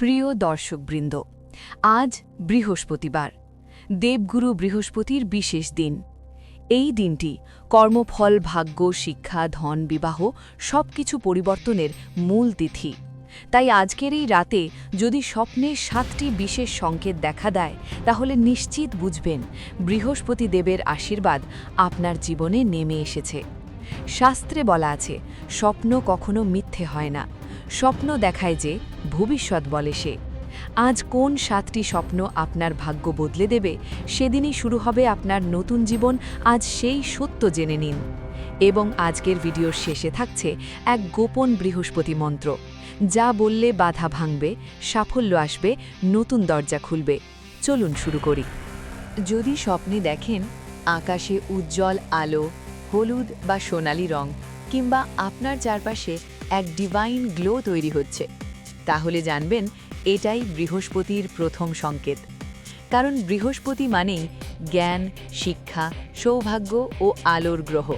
প্রিয় দর্শকবৃন্দ, আজ বৃহস্পতিবার, দেবগুরু বৃহস্পতির বিশেষ দিন। এই দিনটি কর্মফল, ভাগ্য, শিক্ষা, ধন, বিবাহ সবকিছু পরিবর্তনের মূল তিথি। তাই আজকের এই রাতে যদি স্বপ্নে সাতটি বিশেষ সংকেত দেখা দেয়, তাহলে নিশ্চিত বুঝবেন বৃহস্পতি দেবের আশীর্বাদ আপনার জীবনে নেমে এসেছে। শাস্ত্রে বলা আছে, স্বপ্ন কখনো মিথ্যে হয় না। স্বপ্ন দেখায় যে ভবিষ্যৎ বলে সে। আজ কোন সাতটি স্বপ্ন আপনার ভাগ্য বদলে দেবে, সেদিনই শুরু হবে আপনার নতুন জীবন, আজ সেই সত্য জেনে নিন। এবং আজকের ভিডিওর শেষে থাকছে এক গোপন বৃহস্পতি মন্ত্র, যা বললে বাধা ভাঙবে, সাফল্য আসবে, নতুন দরজা খুলবে। চলুন শুরু করি। যদি স্বপ্নে দেখেন আকাশে উজ্জ্বল আলো, হলুদ বা সোনালি রং, কিংবা আপনার চারপাশে এক ডিভাইন গ্লো তৈরি হচ্ছে। তাহলে জানবেন, এটাই বৃহস্পতির প্রথম সংকেত। কারণ বৃহস্পতি মানেই জ্ঞান, শিক্ষা, সৌভাগ্য ও আলোর গ্রহ।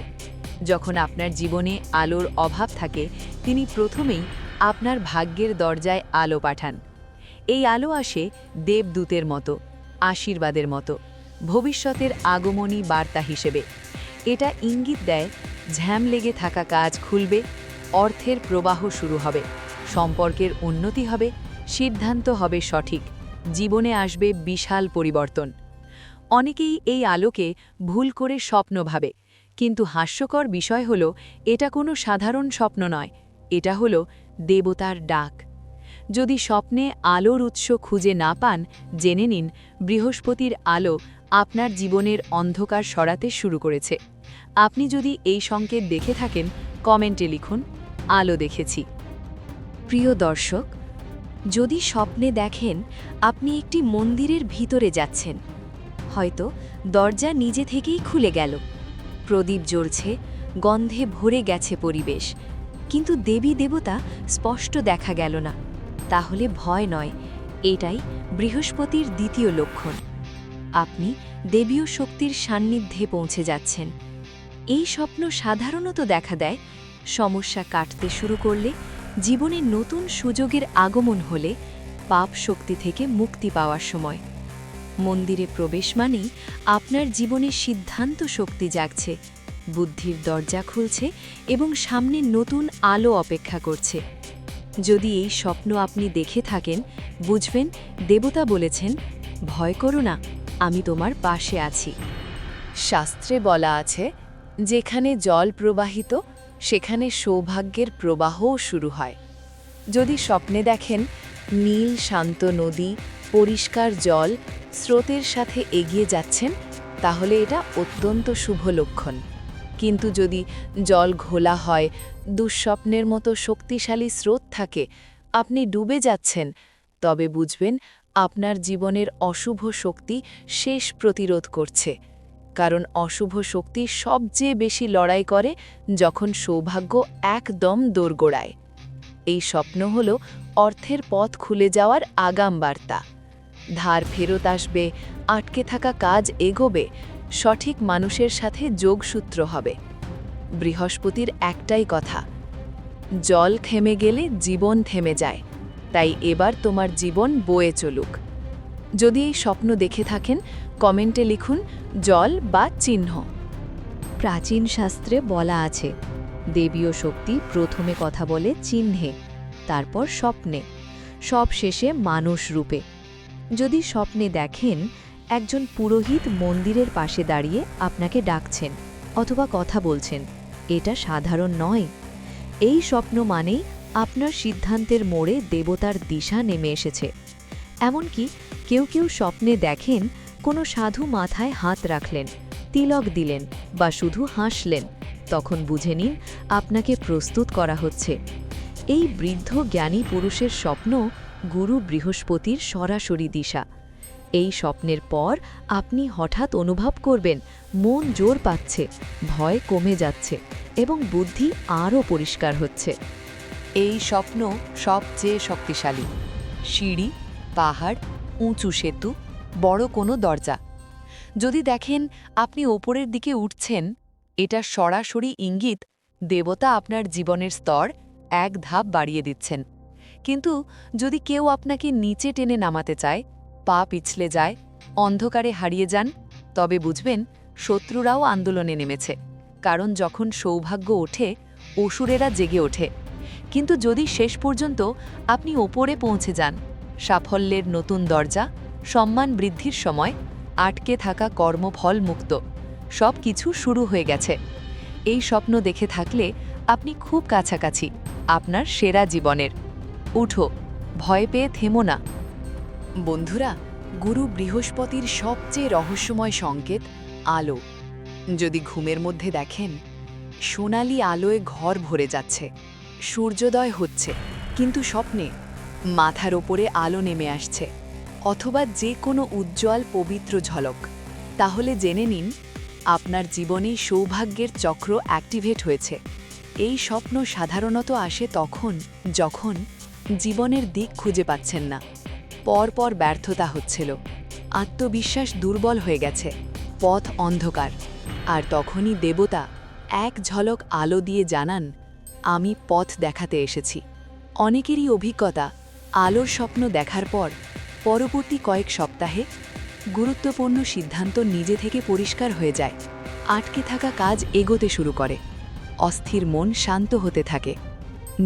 যখন আপনার জীবনে আলোর অভাব থাকে, তিনি প্রথমেই আপনার ভাগ্যের দরজায় আলো পাঠান। এই আলো আসে দেবদূতের মতো, আশীর্বাদের মতো, ভবিষ্যতের আগমনী বার্তা হিসেবে। এটা ইঙ্গিত দেয়, ঝ্যাম লেগে থাকা কাজ খুলবে অর্থের প্রবাহ শুরু হবে, সম্পর্কের উন্নতি হবে, সিদ্ধান্ত হবে সঠিক, জীবনে আসবে বিশাল পরিবর্তন। অনেকেই এই আলোকে ভুল করে স্বপ্ন ভাবে, কিন্তু হাস্যকর বিষয় হল, এটা কোনো সাধারণ স্বপ্ন নয়, এটা হলো দেবতার ডাক। যদি স্বপ্নে আলোর উৎস খুঁজে না পান, জেনে নিন, বৃহস্পতির আলো আপনার জীবনের অন্ধকার সরাতে শুরু করেছে। আপনি যদি এই সংকেত দেখে থাকেন, কমেন্টে লিখুন। আলো দেখেছি। প্রিয় দর্শক, যদি স্বপ্নে দেখেন আপনি একটি মন্দিরের ভিতরে যাচ্ছেন, হয়তো দরজা নিজে থেকেই খুলে গেল। প্রদীপ জ্বলছে, গন্ধে ভরে গেছে পরিবেশ, কিন্তু দেবী দেবতা স্পষ্ট দেখা গেল না। তাহলে ভয় নয়, এটাই বৃহস্পতির দ্বিতীয় লক্ষণ। আপনি দেবীয় শক্তির সান্নিধ্যে পৌঁছে যাচ্ছেন। এই স্বপ্ন সাধারণত দেখা দেয় সমস্যা কাটতে শুরু করলে জীবনে নতুন সুযোগের আগমন হলে পাপ শক্তি থেকে মুক্তি পাওয়ার সময়। মন্দিরে প্রবেশ মানেই আপনার জীবনে সিদ্ধান্ত শক্তি জাগছে, বুদ্ধির দরজা খুলছে এবং সামনে নতুন আলো অপেক্ষা করছে। যদি এই স্বপ্ন আপনি দেখে থাকেন, বুঝবেন, দেবতা বলেছেন, ভয় করো না, আমি তোমার পাশে আছি। শাস্ত্রে বলা আছে, যেখানে জল প্রবাহিত সেখানে সৌভাগ্যের প্রবাহও শুরু হয়। যদি স্বপ্নে দেখেন, নীল শান্ত নদী, পরিষ্কার জল, স্রোতের সাথে এগিয়ে যাচ্ছেন, তাহলে এটা অত্যন্ত শুভ লক্ষণ। কিন্তু যদি জল ঘোলা হয়, দুঃস্বপ্নের মতো শক্তিশালী স্রোত থাকে, আপনি ডুবে যাচ্ছেন, তবে বুঝবেন আপনার জীবনের অশুভ শক্তি শেষ প্রতিরোধ করছে। কারণ অশুভ শক্তি সবচেয়ে বেশি লড়াই করে যখন সৌভাগ্য একদম দোরগোড়ায়। এই স্বপ্ন হল অর্থের পথ খুলে যাওয়ার আগাম বার্তা। ধার ফেরত আসবে, আটকে থাকা কাজ এগোবে, সঠিক মানুষের সাথে যোগসূত্র হবে। বৃহস্পতির একটাই কথা, জল থেমে গেলে জীবন থেমে যায়, তাই এবার তোমার জীবন বয়ে চলুক। যদি এই স্বপ্ন দেখে থাকেন, কমেন্টে লিখুন জল বা চিহ্ন। প্রাচীন শাস্ত্রে বলা আছে, দেবীয় শক্তি প্রথমে কথা বলে চিহ্নে, তারপর স্বপ্নে, সব শেষে মানুষ রূপে। যদি স্বপ্নে দেখেন, একজন পুরোহিত মন্দিরের পাশে দাঁড়িয়ে আপনাকে ডাকছেন অথবা কথা বলছেন, এটা সাধারণ নয়। এই স্বপ্ন মানেই আপনার সিদ্ধান্তের মোড়ে দেবতার দিশা নেমে এসেছে। এমনকি কেউ কেউ স্বপ্নে দেখেন কোনো সাধু মাথায় হাত রাখলেন, তিলক দিলেন বা শুধু হাসলেন। তখন বুঝে নিন আপনাকে প্রস্তুত করা হচ্ছে। এই বৃদ্ধ জ্ঞানী পুরুষের স্বপ্ন গুরু বৃহস্পতির সরাসরি দিশা। এই স্বপ্নের পর আপনি হঠাৎ অনুভব করবেন, মন জোর পাচ্ছে, ভয় কমে যাচ্ছে এবং বুদ্ধি আরও পরিষ্কার হচ্ছে। এই স্বপ্ন সবচেয়ে শক্তিশালী। সিঁড়ি, পাহাড় উঁচু সেতু, বড় কোনো দরজা। যদি দেখেন আপনি ওপরের দিকে উঠছেন, এটা সরাসরি ইঙ্গিত দেবতা আপনার জীবনের স্তর এক ধাপ বাড়িয়ে দিচ্ছেন। কিন্তু যদি কেউ আপনাকে নিচে টেনে নামাতে চায়, পা পিছলে যায়, অন্ধকারে হারিয়ে যান, তবে বুঝবেন শত্রুরাও আন্দোলনে নেমেছে, কারণ যখন সৌভাগ্য ওঠে, অসুরেরা জেগে ওঠে। কিন্তু যদি শেষ পর্যন্ত আপনি ওপরে পৌঁছে যান সাফল্যের নতুন দরজা, সম্মান বৃদ্ধির সময়, আটকে থাকা কর্মফল মুক্ত। সব কিছু শুরু হয়ে গেছে। এই স্বপ্ন দেখে থাকলে আপনি খুব কাছাকাছি, আপনার সেরা জীবনের। উঠো, ভয় পেয়ে থেমো না। বন্ধুরা, গুরু বৃহস্পতির সবচেয়ে রহস্যময় সংকেত, আলো। যদি ঘুমের মধ্যে দেখেন, সোনালি আলোয় ঘর ভরে যাচ্ছে, সূর্যোদয় হচ্ছে, কিন্তু স্বপ্নে মাথার ওপরে আলো নেমে আসছে, অথবা যে কোনো উজ্জ্বল পবিত্র ঝলক। তাহলে জেনে নিন, আপনার জীবনে সৌভাগ্যের চক্র অ্যাক্টিভেট হয়েছে। এই স্বপ্ন সাধারণত আসে তখন, যখন জীবনের দিক খুঁজে পাচ্ছেন না। পরপর ব্যর্থতা হচ্ছিল। আত্মবিশ্বাস দুর্বল হয়ে গেছে। পথ অন্ধকার। আর তখনই দেবতা এক ঝলক আলো দিয়ে জানান, আমি পথ দেখাতে এসেছি। অনেকেরই অভিজ্ঞতা আলোর স্বপ্ন দেখার পর, পরবর্তী কয়েক সপ্তাহে গুরুত্বপূর্ণ সিদ্ধান্ত নিজে থেকে পরিষ্কার হয়ে যায়। আটকে থাকা কাজ এগোতে শুরু করে। অস্থির মন শান্ত হতে থাকে।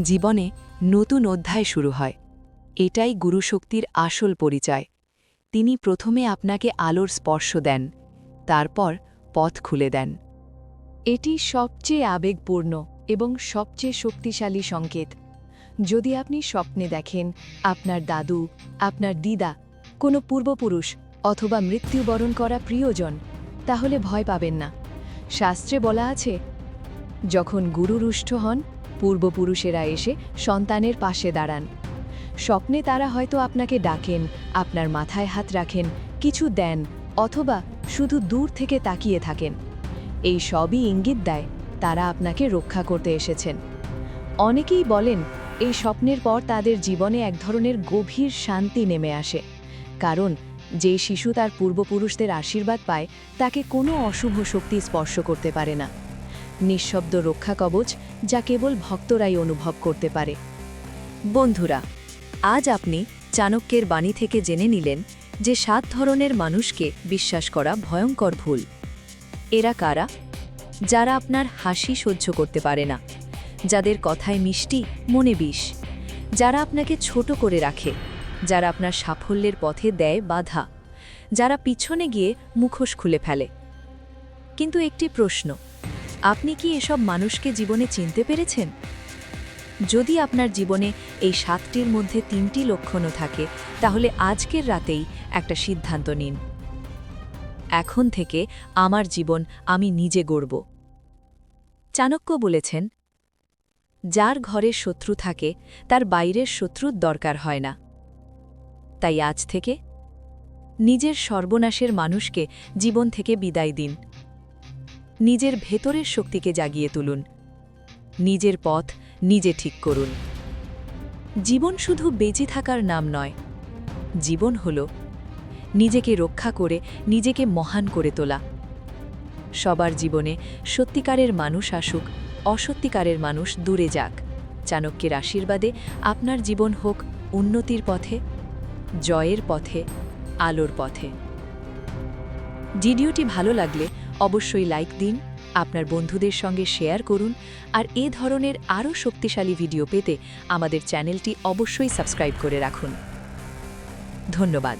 জীবনে নতুন অধ্যায় শুরু হয়। এটাই গুরুশক্তির আসল পরিচয়। তিনি প্রথমে আপনাকে আলোর স্পর্শ দেন, তারপর পথ খুলে দেন। এটি সবচেয়ে আবেগপূর্ণ এবং সবচেয়ে শক্তিশালী সংকেত। যদি আপনি স্বপ্নে দেখেন আপনার দাদু, আপনার দিদা, কোনো পূর্বপুরুষ অথবা মৃত্যুবরণ করা প্রিয়জন, তাহলে ভয় পাবেন না। শাস্ত্রে বলা আছে, যখন গুরু রুষ্ট হন, পূর্বপুরুষেরা এসে সন্তানের পাশে দাঁড়ান। স্বপ্নে তারা হয়তো আপনাকে ডাকেন, আপনার মাথায় হাত রাখেন, কিছু দেন অথবা শুধু দূর থেকে তাকিয়ে থাকেন। এই সবই ইঙ্গিত দেয় তারা আপনাকে রক্ষা করতে এসেছেন। অনেকেই বলেন এই স্বপ্নের পর তাদের জীবনে এক ধরনের গভীর শান্তি নেমে আসে। কারণ, যে শিশু তার পূর্বপুরুষদের আশীর্বাদ পায়, তাকে কোনো অশুভ শক্তি স্পর্শ করতে পারে না। নিঃশব্দ রক্ষা কবচ যা কেবল ভক্তরাই অনুভব করতে পারে। বন্ধুরা, আজ আপনি চাণক্যের বাণী থেকে জেনে নিলেন যে সাত ধরনের মানুষকে বিশ্বাস করা ভয়ঙ্কর ভুল। এরা কারা? যারা আপনার হাসি সহ্য করতে পারে না। যাদের কথায় মিষ্টি, মনে বিষ। যারা আপনাকে ছোট করে রাখে, যারা আপনার সাফল্যের পথে দেয় বাধা, যারা পিছনে গিয়ে মুখোশ খুলে ফেলে। কিন্তু একটি প্রশ্ন, আপনি কি এসব মানুষকে জীবনে চিনতে পেরেছেন? যদি আপনার জীবনে এই সাতটির মধ্যে তিনটি লক্ষণও থাকে, তাহলে আজকের রাতেই একটা সিদ্ধান্ত নিন। এখন থেকে আমার জীবন আমি নিজে গড়ব। চাণক্য বলেছেন যার ঘরে শত্রু থাকে, তার বাইরের শত্রুর দরকার হয় না। তাই আজ থেকে নিজের সর্বনাশের মানুষকে জীবন থেকে বিদায় দিন। নিজের ভেতরের শক্তিকে জাগিয়ে তুলুন। নিজের পথ নিজে ঠিক করুন। জীবন শুধু বেঁচে থাকার নাম নয়, জীবন হল নিজেকে রক্ষা করে, নিজেকে মহান করে তোলা। সবার জীবনে সত্যিকারের মানুষ আসুক অসত্যিকারের মানুষ দূরে যাক। চাণক্যের আশীর্বাদে আপনার জীবন হোক উন্নতির পথে, জয়ের পথে, আলোর পথে। ভিডিওটি ভালো লাগলে অবশ্যই লাইক দিন, আপনার বন্ধুদের সঙ্গে শেয়ার করুন আর এ ধরনের আরও শক্তিশালী ভিডিও পেতে আমাদের চ্যানেলটি অবশ্যই সাবস্ক্রাইব করে রাখুন। ধন্যবাদ।